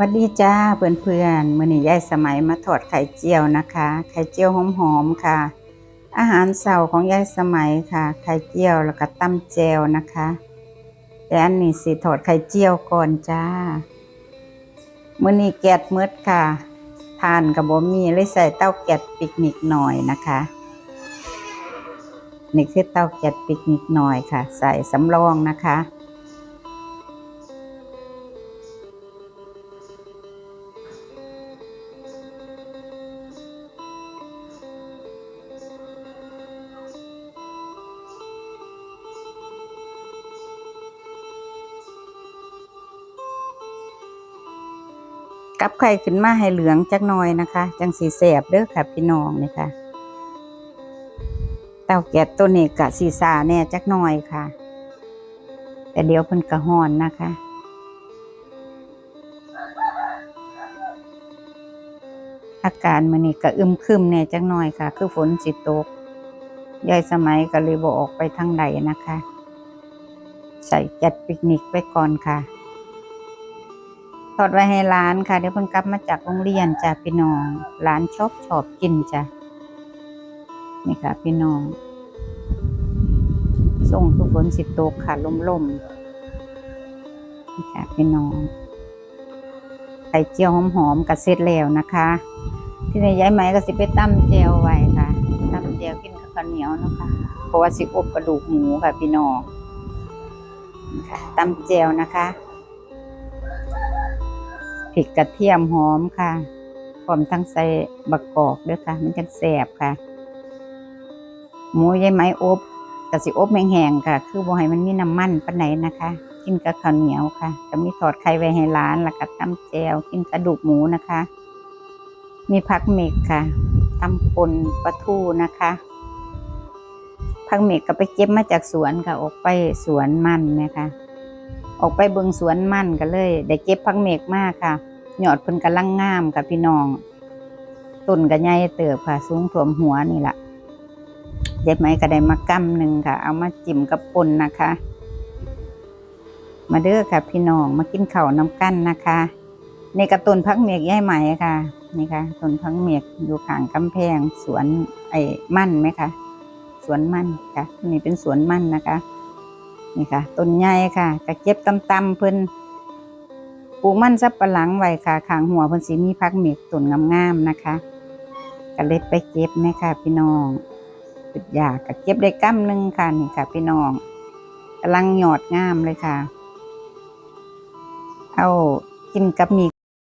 วัสดีจ้าเพื่อนเพื่อนมื้อนี้ยายสมัยมาทอดไข่เจียวนะคะ ไข่เจียวหอมๆค่ะ อาหารเสาร์ของยายสมัยค่ะ ไข่เจียวแล้วก็ตำแจวนะคะ แต่อันนี้สิทอดไข่เจียวก่อนจ้ามื้อนี้แกดมืดค่ะ ทานกับบ่มีเลยใส่เต้าแกดปิกนิกหน่อยนะคะนี่คือเต้าแกดปิกนิกหน่อยค่ะ ใส่สำรองนะคะ กับไข่ขึ้นมาให้เหลืองจักหน่อยนะคะ จังสีแสบเด้อค่ะพี่น้องนี่ค่ะ เต้าแก๊สตัวนี้กะสีสาแน่จักหน่อยค่ะ แต่เดี๋ยวเพิ่นกระหอนนะคะอาการมันนี่ก็อึมครึมแน่จักหน่อยค่ะ คือฝนสิตกยายสมัยก็เลยบออกไปทางใดนะคะ ใส่จัดปิกนิกไปก่อนค่ะ ทอดไว้ให้ร้านค่ะ เดี๋ยวเพิ่งกลับมาจากโรงเรียนจ้ะพี่น้อง ร้านชอบชอบกินจ้ะนี่ค่ะ พี่น้อง ส่งทุกฝนสิตกค่ะลมลมนี่ค่ะพี่น้องไข่เจียวหอมๆกับเสร็จแล้วนะคะ ที่ในย้ายไหมก็สิไปตั้มเจียวไว้ค่ะตั้มเจียวกินกับข้าวเหนียวนะคะเพราะว่าสิอบกระดูกหมูค่ะพี่น้องนี่ค่ะตั้มเจียวนะคะ พริกกระเทียมหอมค่ะพร้อมทั้งใส่บักกอกด้วยค่ะ มันจะแสบค่ะ หมูยายไหมอบกระสิอบแห้งๆค่ะ คือบ่ให้มันมีน้ำมันปานไหนนะคะ กินกับข้าวเหนียวค่ะก็มีทอดไข่ไว้ให้ร้าน แล้วก็ตำแจวกินกระดูกหมูนะคะ มีผักเมกค่ะตำปนปลาทูนะคะผักเมกก็ไปเก็บมาจากสวนค่ะ ออกไปสวนมันนะคะ ออกไปเบิงสวนมันกันเลย ได้เก็บพักเมกมากค่ะ ยอดเพิ่นกำลังงามค่ะพี่น้อง ต้นก็ใหญ่เติบค่ะ สูงถ่วมหัวนี่แหละเย็บไหมก็ได้มากำหนึ่งค่ะ เอามาจิ้มกับป่นนะคะ มาเด้อค่ะ พี่น้องมากินข้าวน้ำกั้นนะคะในกระต้นพักเมียกย่ายไหมค่ะนี่ค่ะต้นพักเมียกอยู่ข้างกำแพง สวนไอ้มั่นไหมคะสวนมั่นค่ะนี่เป็นสวนมั่นนะคะ นี่ค่ะต้นใหญ่ค่ะกระเก็บตำๆเพิ่นปลูกมันซับปะหลังไว้ค่ะขางหัวเพิ่นสีมีพักเมกต้นงามๆนะคะก็เลยไปเก็บนะคะพี่น้องสุดยากก็เก็บได้กั้มหนึงค่ะนี่ค่ะ พี่น้องกำลังหยอดงามเลยค่ะ เอากินกับมี